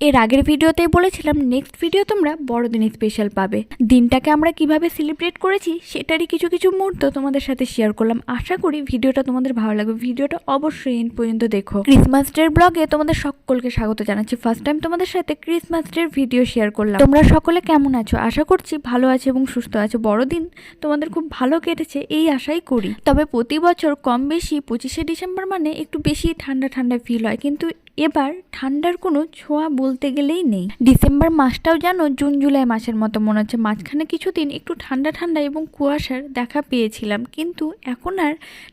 এর আগের ভিডিওতেই বলেছিলাম নেক্সট ভিডিও তোমরা বড়দিন স্পেশাল পাবে। দিনটাকে আমরা কীভাবে সেলিব্রেট করেছি, সেটারই কিছু কিছু মুহূর্ত তোমাদের সাথে শেয়ার করলাম। আশা করি ভিডিওটা তোমাদের ভালো লাগবে। ভিডিওটা অবশ্যই এন পর্যন্ত দেখো। ক্রিসমাস ডের ব্লগে তোমাদের সকলকে স্বাগত জানাচ্ছি। ফার্স্ট টাইম তোমাদের সাথে ক্রিসমাস ডের ভিডিও শেয়ার করলাম। তোমরা সকলে কেমন আছো? আশা করছি ভালো আছো এবং সুস্থ আছো। বড়দিন তোমাদের খুব ভালো কেটেছে, এই আশাই করি। তবে প্রতি বছর কম বেশি পঁচিশে ডিসেম্বর মানে একটু বেশি ঠান্ডা ঠান্ডা ফিল হয়। কিন্তু এবার ঠান্ডার কোনো ছোঁয়া বলতে গেলেই নেই। ডিসেম্বর মাসটাও যেন জুন, জুলাই মাসের মতো মনে হচ্ছে। মাঝখানে কিছুদিন একটু ঠান্ডা ঠান্ডা এবং কুয়াশার দেখা পেয়েছিলাম, কিন্তু এখন আর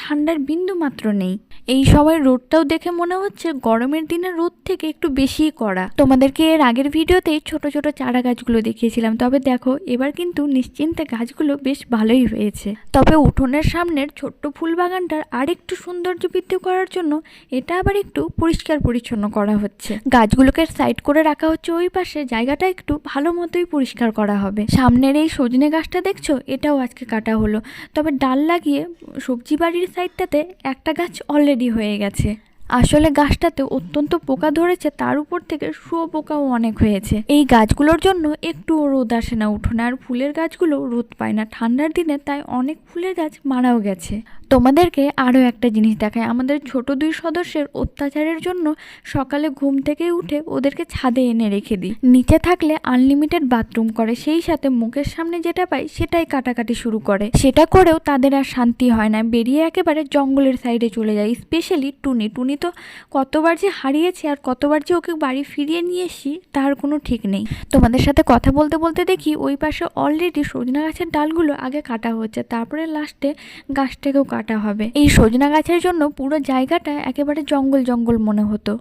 ঠান্ডার বিন্দু মাত্র নেই। এই সময় রোদটাও দেখে মনে হচ্ছে গরমের দিনে রোদ থেকে একটু বেশিই করা তোমাদেরকে এর আগের ভিডিওতেই ছোট ছোট চারা গাছগুলো দেখিয়েছিলাম, তবে দেখো, এবার কিন্তু নিশ্চিন্তে গাছগুলো বেশ ভালোই হয়েছে। তবে উঠোনের সামনের ছোট্ট ফুল বাগানটার আরেকটু সৌন্দর্য বৃদ্ধি করার জন্য এটা আবার একটু পরিষ্কার পরিচ্ছন্ন করা হচ্ছে। গাছগুলোকে সাইড করে রাখা হচ্ছে ওই পাশে। জায়গাটা একটু ভালো মতোই পরিষ্কার করা হবে। সামনের এই সজনে গাছটা দেখছ? এটাও আজকে কাটা হলো। তবে ডাল লাগিয়ে সবজি বাড়ির সাইডটাতে একটা গাছ অলরেডি হয়ে গেছে। আসলে গাছটাতে অত্যন্ত পোকা ধরেছে, তার উপর থেকে শুয়ো পোকাও অনেক হয়েছে। এই গাছগুলোর জন্য একটু রোদ আসে না উঠোনে, আর ফুলের গাছগুলো রোদ পায় না। ঠান্ডার দিনে তাই অনেক ফুলের গাছ মারাও গেছে। তোমাদেরকে আরও একটা জিনিস দেখায় আমাদের ছোট দুই সদস্যের অত্যাচারের জন্য সকালে ঘুম থেকে উঠে ওদেরকে ছাদে এনে রেখে দিই। নিচে থাকলে আনলিমিটেড বাথরুম করে, সেই সাথে মুখের সামনে যেটা পাই সেটাই কাটাকাটি শুরু করে। সেটা করেও তাদের আর শান্তি হয় না। বেরিয়ে একেবারে জঙ্গলের সাইডে চলে যায়, স্পেশালি টুনি। টুনি তো কতবার যে হারিয়েছি আর কতবার যে ওকে বাড়ি ফিরিয়ে নিয়ে এসি তার কোনো ঠিক নেই। তোমাদের সাথে কথা বলতে বলতে দেখি ওই পাশে অলরেডি সজনা গাছের ডালগুলো আগে কাটা হচ্ছে তারপরে লাস্টে গাছটাকেও কাটা হবে। এই সজনা গাছের জন্য পুরো জায়গাটা একেবারে জঙ্গল জঙ্গল মনে হতো।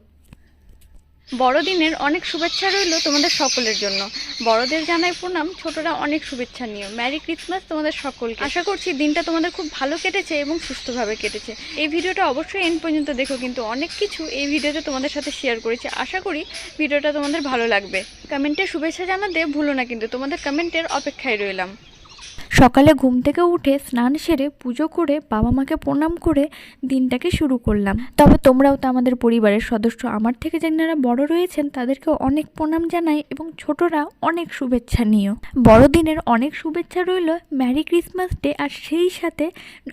বড়দিনের অনেক শুভেচ্ছা রইল তোমাদের সকলের জন্য। বড়দের জানাই প্রণাম, ছোটরা অনেক শুভেচ্ছা নিও ম্যারি ক্রিসমাস তোমাদের সকলকে। আশা করছি দিনটা তোমাদের খুব ভালো কেটেছে এবং সুস্থভাবে কেটেছে। এই ভিডিওটা অবশ্যই এন পর্যন্ত দেখো, কিন্তু অনেক কিছু এই ভিডিওতে তোমাদের সাথে শেয়ার করেছি। আশা করি ভিডিওটা তোমাদের ভালো লাগবে। কমেন্টে শুভেচ্ছা জানাতে ভুলো না, কিন্তু তোমাদের কমেন্টের অপেক্ষায় রইলাম। সকালে ঘুম থেকে উঠে স্নান সেরে পুজো করে বাবা মাকে প্রণাম করে দিনটাকে শুরু করলাম। তবে তোমরাও তো আমাদের পরিবারের সদস্য। আমার থেকে যারা বড় রয়েছেন তাদেরকে অনেক প্রণাম জানাই এবং ছোটরা অনেক শুভেচ্ছা নিও। বড়দিনের অনেক শুভেচ্ছা রইল ম্যারি ক্রিসমাস ডে আর সেই সাথে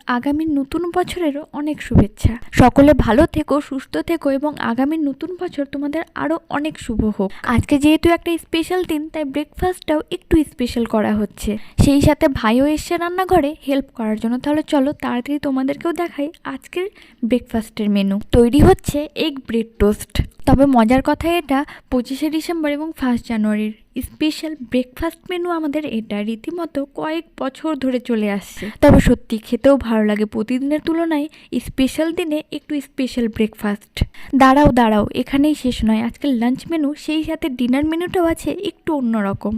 আগামী নতুন বছরেরও অনেক শুভেচ্ছা। সকলে ভালো থেকো, সুস্থ থেকো এবং আগামী নতুন বছর তোমাদের আরও অনেক শুভ হোক। আজকে যেহেতু একটা স্পেশাল দিন, তাই ব্রেকফাস্টটাও একটু স্পেশাল করা হচ্ছে। সেই সাথে ভাইও এসছে রান্নাঘরে হেল্প করার জন্য। তাহলে চলো তাড়াতাড়ি তোমাদেরকেও দেখাই আজকের ব্রেকফাস্টের মেনু তৈরি হচ্ছে এগ ব্রেড টোস্ট তবে মজার কথা এটা, পঁচিশে ডিসেম্বর এবং ফার্স্ট জানুয়ারির স্পেশাল ব্রেকফাস্ট মেনু আমাদের এটা রীতিমতো কয়েক বছর ধরে চলে আসছে। তবে সত্যি খেতেও ভালো লাগে প্রতিদিনের তুলনায় স্পেশাল দিনে একটু স্পেশাল ব্রেকফাস্ট দাঁড়াও দাঁড়াও, এখানেই শেষ নয়। আজকের লাঞ্চ মেনু সেই সাথে ডিনার মেনুটাও আছে একটু অন্যরকম।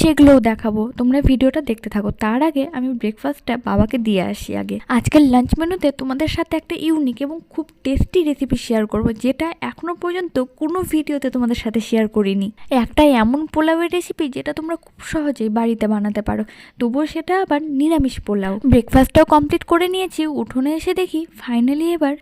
সেগুলোও দেখাবো। তোমরা ভিডিওটা দেখতে থাকো। তার আগে আমি ব্রেকফাস্টটা বাবাকে দিয়ে আসি আগে। আজকের লাঞ্চ মেনুতে তোমাদের সাথে একটা ইউনিক এবং খুব টেস্টি রেসিপি শেয়ার করব, যেটা এখনও পর্যন্ত কোনো ভিডিওতে তোমাদের সাথে শেয়ার করিনি। একটা এমন পোলাওয়ের রেসিপি যেটা তোমরা খুব সহজেই বাড়িতে বানাতে পারো। তবুও সেটা আবার নিরামিষ পোলাও। ব্রেকফাস্টটাও কমপ্লিট করে নিয়েছি, উঠোনে এসে দেখি ফাইনালি এবার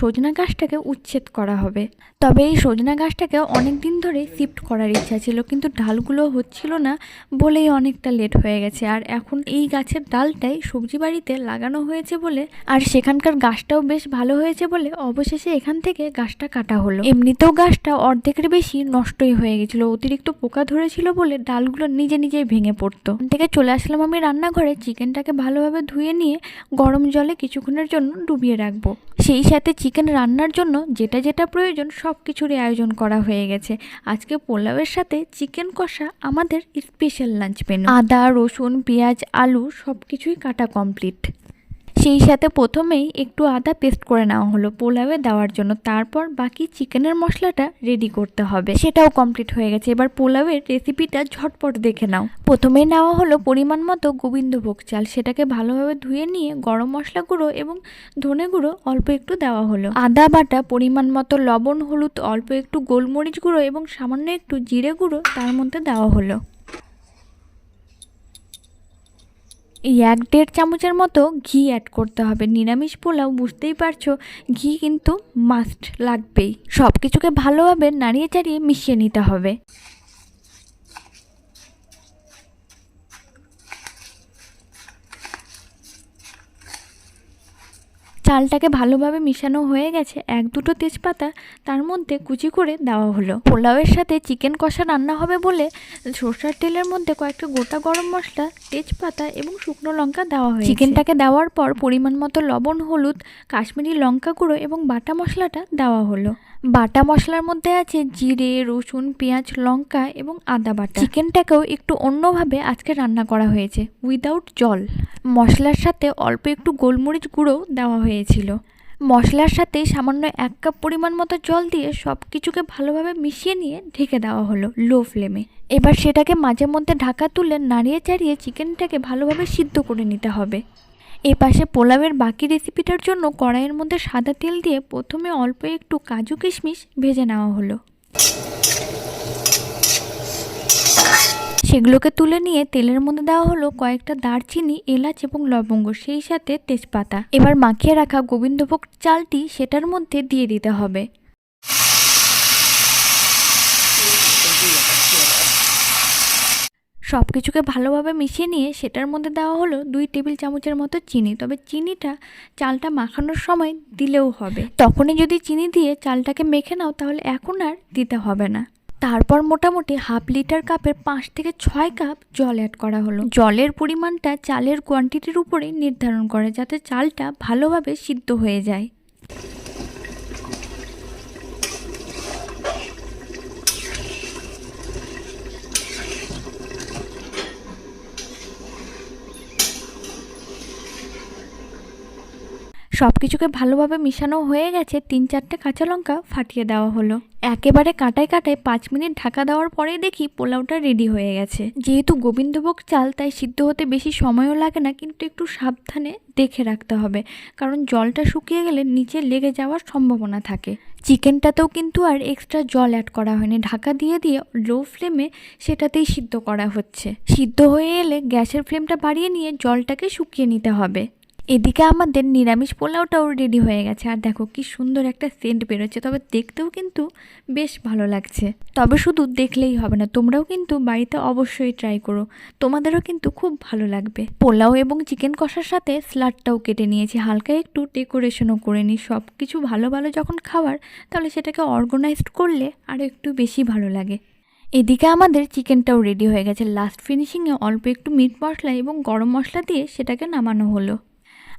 সজনা গাছটাকে উচ্ছেদ করা হবে। তবে এই সজনা গাছটাকে অনেক দিন ধরে শিফট করার ইচ্ছা ছিল, কিন্তু ডালগুলো হচ্ছিল না। বলেই অনেকটা লেট হয়ে গেছে। আর এখন এই গাছের ডালটাই সবজি বাড়িতে লাগানো হয়েছে বলে আর সেখানকার গাছটাও বেশ ভালো হয়েছে বলে অবশেষে এখান থেকে গাছটা কাটা হলো। এমনিতেও গাছটা অর্ধেকের বেশি নষ্টই হয়ে গেছিল, অতিরিক্ত পোকা ধরেছিল বলে ডালগুলো নিজে নিজেই ভেঙে পড়তো। থেকে চলে আসলাম আমি রান্নাঘরে, চিকেনটাকে ভালোভাবে ধুয়ে নিয়ে গরম জলে কিছুক্ষণের জন্য ডুবিয়ে রাখব। সেই সাথে চিকেন রান্নার জন্য যেটা যেটা প্রয়োজন সব কিছুরই আয়োজন করা হয়ে গেছে। আজকে পোলাওয়ের সাথে চিকেন কষা আমাদের স্পেশাল লাঞ্চ মেনু আদা, রসুন, পেঁয়াজ, আলু সব কিছুই কাটা কমপ্লিট সেই সাথে প্রথমেই একটু আদা পেস্ট করে নেওয়া হলো পোলাওয়ে দেওয়ার জন্য। তারপর বাকি চিকেনের মশলাটা রেডি করতে হবে। সেটাও কমপ্লিট হয়ে গেছে। এবার পোলাওয়ের রেসিপিটা ঝটপট দেখে নাও। প্রথমেই নেওয়া হলো পরিমাণ মতো গোবিন্দভোগ চাল। সেটাকে ভালোভাবে ধুয়ে নিয়ে গরম মশলা গুঁড়ো এবং ধনে গুঁড়ো অল্প একটু দেওয়া হলো। আদা বাটা, পরিমাণ মতো লবণ, হলুদ, অল্প একটু গোলমরিচ গুঁড়ো এবং সামান্য একটু জিরে গুঁড়ো তার মধ্যে দেওয়া হলো এই এক দেড় চামচের মতো ঘি অ্যাড করতে হবে। নিরামিষ পোলাও, বুঝতেই পারছ, ঘি কিন্তু মাস্ট লাগবেই। সব কিছুকে ভালোভাবে নাড়িয়ে চাড়িয়ে মিশিয়ে নিতে হবে। চালটাকে ভালোভাবে মিশানো হয়ে গেছে এক দুটো তেজপাতা, তার মধ্যে কুচি করে দেওয়া হলো। পোলাওয়ের সাথে চিকেন কষা রান্না হবে বলে সর্ষার তেলের মধ্যে কয়েকটা গোটা গরম মশলা, তেজপাতা এবং শুকনো লঙ্কা দেওয়া হয় চিকেনটাকে দেওয়ার পর পরিমাণ মতো লবণ, হলুদ, কাশ্মীরি লঙ্কা গুঁড়ো এবং বাটা মশলাটা দেওয়া হলো। বাটা মশলার মধ্যে আছে জিরে, রসুন, পেঁয়াজ, লঙ্কা এবং আদা বাটা। চিকেনটাকেও একটু অন্যভাবে আজকে রান্না করা হয়েছে উইদাউট জল। মশলার সাথে অল্প একটু গোলমরিচ গুঁড়োও দেওয়া হয়েছিল। মশলার সাথে সামান্য এক কাপ পরিমাণ মতো জল দিয়ে সব কিছুকে ভালোভাবে মিশিয়ে নিয়ে ঢেকে দেওয়া হলো লো ফ্লেমে। এবার সেটাকে মাঝে মধ্যে ঢাকা তুলে নাড়িয়ে চাড়িয়ে চিকেনটাকে ভালোভাবে সিদ্ধ করে নিতে হবে। এ পাশে পোলাওয়ের বাকি রেসিপিটার জন্য কড়াইয়ের মধ্যে সাদা তেল দিয়ে প্রথমে অল্প একটু কাজু কিশমিশ ভেজে নেওয়া হলো। সেগুলোকে তুলে নিয়ে তেলের মধ্যে দেওয়া হলো কয়েকটা দারচিনি, এলাচ এবং লবঙ্গ, সেই সাথে তেজপাতা। এবার মাখিয়ে রাখা গোবিন্দভোগ চালটি সেটার মধ্যে দিয়ে দিতে হবে। সব কিছুকে ভালোভাবে মিশিয়ে নিয়ে সেটার মধ্যে দেওয়া হলো দুই টেবিল চামচের মতো চিনি। তবে চিনিটা চালটা মাখানোর সময় দিলেও হবে। তখনই যদি চিনি দিয়ে চালটাকে মেখে নাও তাহলে এখন আর দিতে হবে না। তারপর মোটামুটি হাফ লিটার কাপের পাঁচ থেকে ছয় কাপ জল অ্যাড করা হলো। জলের পরিমাণটা চালের কোয়ান্টিটির উপরে নির্ধারণ করে যাতে চালটা ভালোভাবে সিদ্ধ হয়ে যায়। সব কিছুকে ভালোভাবে মিশানো হয়ে গেছে, তিন চারটে কাঁচা লঙ্কা ফাটিয়ে দেওয়া হলো। একেবারে কাটায় কাটায় পাঁচ মিনিট ঢাকা দেওয়ার পরে দেখি পোলাওটা রেডি হয়ে গেছে। যেহেতু গোবিন্দভোগ চাল, তাই সিদ্ধ হতে বেশি সময়ও লাগে না, কিন্তু একটু সাবধানে দেখে রাখতে হবে, কারণ জলটা শুকিয়ে গেলে নিচে লেগে যাওয়ার সম্ভাবনা থাকে। চিকেনটাতেও কিন্তু আর এক্সট্রা জল অ্যাড করা হয়নি, ঢাকা দিয়ে দিয়ে লো ফ্লেমে সেটাতেই সিদ্ধ করা হচ্ছে। সিদ্ধ হয়ে এলে গ্যাসের ফ্লেমটা বাড়িয়ে নিয়ে জলটাকে শুকিয়ে নিতে হবে। এদিকে আমাদের নিরামিষ পোলাওটাও রেডি হয়ে গেছে। আর দেখো কি সুন্দর একটা সেন্ট বেরোচ্ছে, তবে দেখতেও কিন্তু বেশ ভালো লাগছে। তবে শুধু দেখলেই হবে না, তোমরাও কিন্তু বাড়িতে অবশ্যই ট্রাই করো। তোমাদেরও কিন্তু খুব ভালো লাগবে। পোলাও এবং চিকেন কষার সাথে স্লাডটাও কেটে নিয়েছি। হালকা একটু ডেকোরেশনও করে নিই। সব কিছু ভালো ভালো যখন খাওয়ার তাহলে সেটাকে অর্গানাইজড করলে আরও একটু বেশি ভালো লাগে। এদিকে আমাদের চিকেনটাও রেডি হয়ে গেছে। লাস্ট ফিনিশিংয়ে অল্প একটু মিট মশলা এবং গরম মশলা দিয়ে সেটাকে নামানো হলো।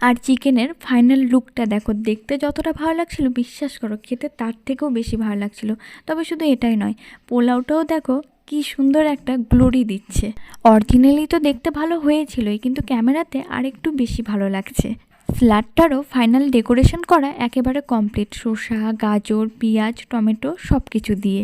আর চিকেনের ফাইনাল লুকটা দেখো, দেখতে যতটা ভালো লাগছিল, বিশ্বাস করো, খেতে তার থেকেও বেশি ভালো লাগছিল। তবে শুধু এটাই নয়, পোলাওটাও দেখো কি সুন্দর একটা গ্লোরি দিচ্ছে। অরিজিনালি তো দেখতে ভালো হয়েছিলই, কিন্তু ক্যামেরাতে আর একটু বেশি ভালো লাগছে। ফ্ল্যাটটারও ফাইনাল ডেকোরেশন করা একেবারে কমপ্লিট শসা গাজর, পেঁয়াজ, টমেটো সব কিছু দিয়ে।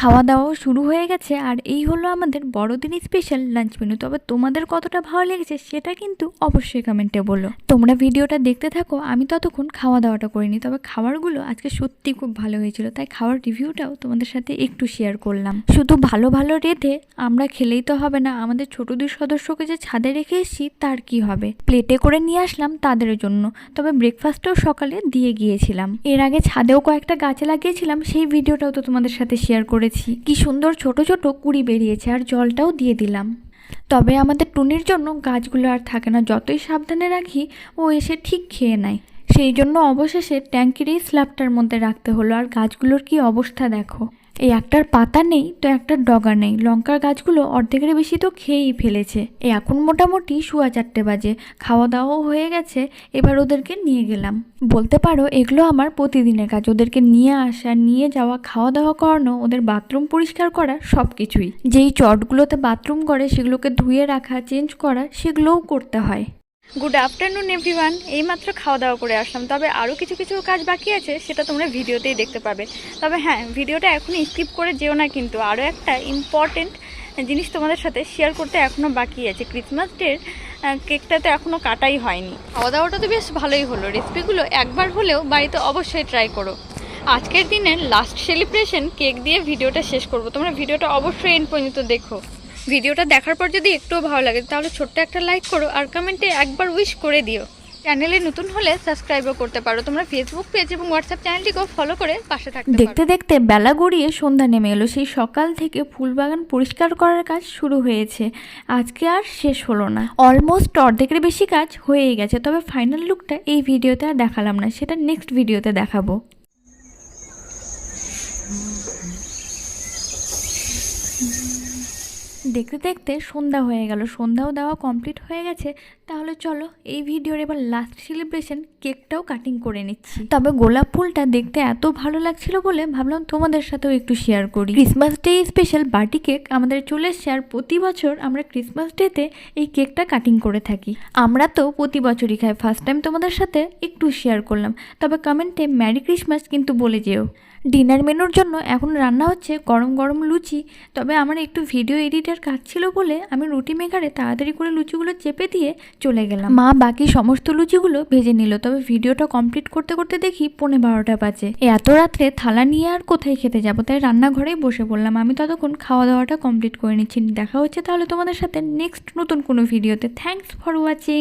খাওয়া দাওয়াও শুরু হয়ে গেছে আর এই হলো আমাদের বড়দিন স্পেশাল লাঞ্চ মেনু তবে তোমাদের কতটা ভালো লেগেছে সেটা কিন্তু অবশ্যই কমেন্টে বলো। তোমরা ভিডিওটা দেখতে থাকো, আমি ততক্ষণ খাওয়া দাওয়াটা করিনি তবে খাবারগুলো আজকে সত্যি খুব ভালো হয়েছিল, তাই খাওয়ার রিভিউটাও তোমাদের সাথে একটু শেয়ার করলাম। শুধু ভালো ভালো রেঁধে আমরা খেলেই তো হবে না, আমাদের ছোট দুই সদস্যকে যে ছাদে রেখে এসেছি, তার কি হবে? প্লেটে করে নিয়ে আসলাম তাদের জন্য, তবে ব্রেকফাস্টও সকালে দিয়ে গিয়েছিলাম। এর আগে ছাদেও কয়েকটা গাছে লাগিয়েছিলাম, সেই ভিডিওটাও তো তোমাদের সাথে শেয়ার করেছি। কি সুন্দর ছোট ছোট কুড়ি বেরিয়েছে আর জলটাও দিয়ে দিলাম। তবে আমাদের টুনির জন্য গাছগুলো আর থাকে না, যতই সাবধানে রাখি ও এসে ঠিক খেয়ে নেয়। সেই জন্য অবশেষে ট্যাঙ্কির এই স্ল্যাবটার মধ্যে রাখতে হলো। আর গাছগুলোর কি অবস্থা দেখো। এই একটার পাতা নেই, তো একটার ডগা নেই। লঙ্কার গাছগুলো অর্ধেকের বেশি তো খেয়েই ফেলেছে। এখন মোটামুটি শুয়া চারটে বাজে। খাওয়া দাওয়াও হয়ে গেছে, এবার ওদেরকে নিয়ে গেলাম। বলতে পারো, এগুলো আমার প্রতিদিনের কাজ। ওদেরকে নিয়ে আসা, নিয়ে যাওয়া খাওয়া দাওয়া করানো, ওদের বাথরুম পরিষ্কার করা সব কিছুই যেই চটগুলোতে বাথরুম করে, সেগুলোকে ধুয়ে রাখা, চেঞ্জ করা, সেগুলোও করতে হয়। গুড আফটারনুন এভরিওয়ান এইমাত্র খাওয়া দাওয়া করে আসলাম। তবে আরও কিছু কিছু কাজ বাকি আছে, সেটা তোমরা ভিডিওতেই দেখতে পাবে। তবে হ্যাঁ ভিডিওটা এখনই স্কিপ করে যেও না কিন্তু। আরও একটা ইম্পর্টেন্ট জিনিস তোমাদের সাথে শেয়ার করতে এখনও বাকি আছে। ক্রিসমাস ডের কেকটা তো এখনও কাটাই হয়নি। খাওয়া দাওয়াটা তো বেশ ভালোই হলো। রেসিপিগুলো একবার হলেও বাড়িতে অবশ্যই ট্রাই করো। আজকের দিনের লাস্ট সেলিব্রেশন কেক দিয়ে ভিডিওটা শেষ করব। তোমরা ভিডিওটা অবশ্যই এন্ড পর্যন্ত দেখো। ভিডিওটা দেখার পর যদি একটুও ভালো লাগে, তাহলে ছোট্ট একটা লাইক করো আর কমেন্টে একবার উইশ করে দিও। চ্যানেলে নতুন হলে সাবস্ক্রাইবও করতে পারো। তোমরা ফেসবুক পেজ এবং হোয়াটসঅ্যাপ চ্যানেলটিকেও ফলো করে পাশে থাকতে দেখতে দেখতে বেলা গড়িয়ে সন্ধ্যা নেমে এলো। সেই সকাল থেকে ফুলবাগান পরিষ্কার করার কাজ শুরু হয়েছে। আজকে আর শেষ হলো না। অলমোস্ট অর্ধেকের বেশি কাজ হয়েই গেছে। তবে ফাইনাল লুকটা এই ভিডিওতে আর দেখালাম না। সেটা নেক্সট ভিডিওতে দেখাবো। দেখতে দেখতে সন্ধ্যা হয়ে গেল। সন্ধ্যাও দেওয়া কমপ্লিট হয়ে গেছে। তাহলে চলো, এই ভিডিওর এবার লাস্ট সেলিব্রেশন কেকটাও কাটিং করে নিচ্ছি। তবে গোলাপ ফুলটা দেখতে এত ভালো লাগছিল বলে ভাবলাম তোমাদের সাথেও একটু শেয়ার করি। Christmas day special birthday cake আমাদের চলে এসছে আর প্রতি বছর আমরা ক্রিসমাস ডেতে এই কেকটা কাটিং করে থাকি। আমরা তো প্রতি বছরই খাই। ফার্স্ট টাইম তোমাদের সাথে একটু শেয়ার করলাম। তবে কমেন্টে ম্যারি ক্রিসমাস কিন্তু বলে যেও। ডিনার মেনুর জন্য এখন রান্না হচ্ছে গরম গরম লুচি। তবে আমার একটু ভিডিও এডিটের কাজ ছিল বলে আমি রুটি মেকারে তাড়াতাড়ি করে লুচিগুলো চেপে দিয়ে চলে গেলাম। মা বাকি সমস্ত লুচিগুলো ভেজে নিল, তবে ভিডিওটা কমপ্লিট করতে করতে দেখি পৌনে বারোটা বাজে। এত রাত্রে থালা নিয়ে আর কোথায় খেতে যাব? তাই রান্নাঘরেই বসে পড়লাম। আমি ততক্ষণ খাওয়া দাওয়াটা কমপ্লিট করে নিচ্ছি। দেখা হচ্ছে তাহলে তোমাদের সাথে নেক্সট নতুন কোনো ভিডিওতে। Thanks for watching